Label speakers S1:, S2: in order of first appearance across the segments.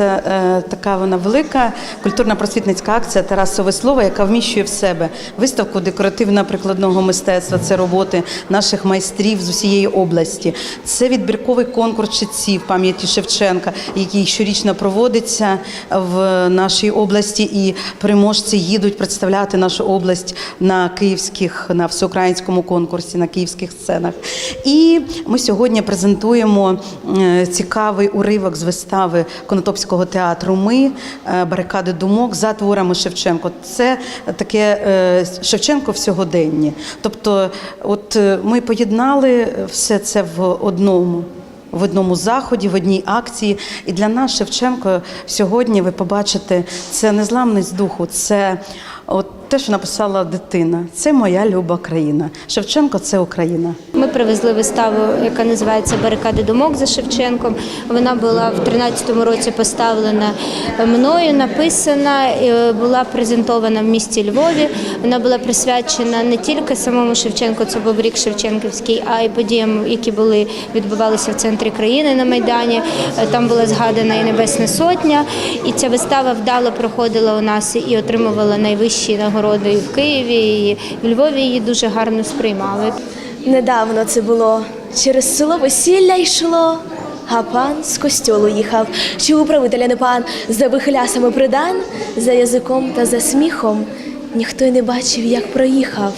S1: це е, така вона велика культурно-просвітницька акція Тарасове слово, яка вміщує в себе виставку декоративно-прикладного мистецтва. Це роботи наших майстрів з усієї області. Це відбірковий конкурс читців пам'яті Шевченка, який щорічно проводиться в нашій області, і переможці їдуть представляти нашу область на київських на всеукраїнському конкурсі, на київських сценах. І ми сьогодні презентуємо е, цікавий уривок з вистави Конотопського театру. Ми е, барикади думок за творами Шевченко. Це таке е, Шевченко в сьогоденні. Тобто, от е, ми поєднали все це в одному. В одному заході, в одній акції, і для нас Шевченко сьогодні ви побачите це незламність духу, це от те, що написала дитина. Це моя люба країна. Шевченко це Україна.
S2: Ми привезли виставу, яка називається Барикади думок за Шевченком. Вона була в 13-му році поставлена мною, написана, була презентована в місті Львові. Вона була присвячена не тільки самому Шевченку, це був рік Шевченківський, а й подіям, які були відбувалися в центрі країни на Майдані. Там була згадана і Небесна Сотня. І ця вистава вдало проходила у нас і отримувала найвищі нагороди і в Києві, і в Львові її дуже гарно сприймали.
S3: Недавно це було. Через село весілля йшло, а пан з костьолу їхав. Чи управителя не пан за вихлясами придан, за язиком та за сміхом. Ніхто й не бачив, як проїхав.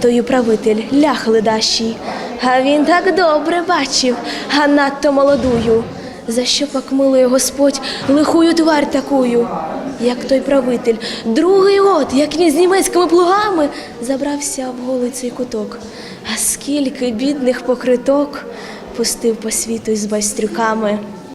S3: Той управитель лях ледащий, а він так добре бачив, а надто молодую. За що пак милує Господь лихую тварь такую, як той правитель, другий от, як він німецькими плугами забрався в голий цей куток. А скільки бідних покриток пустив по світу із байстрюками.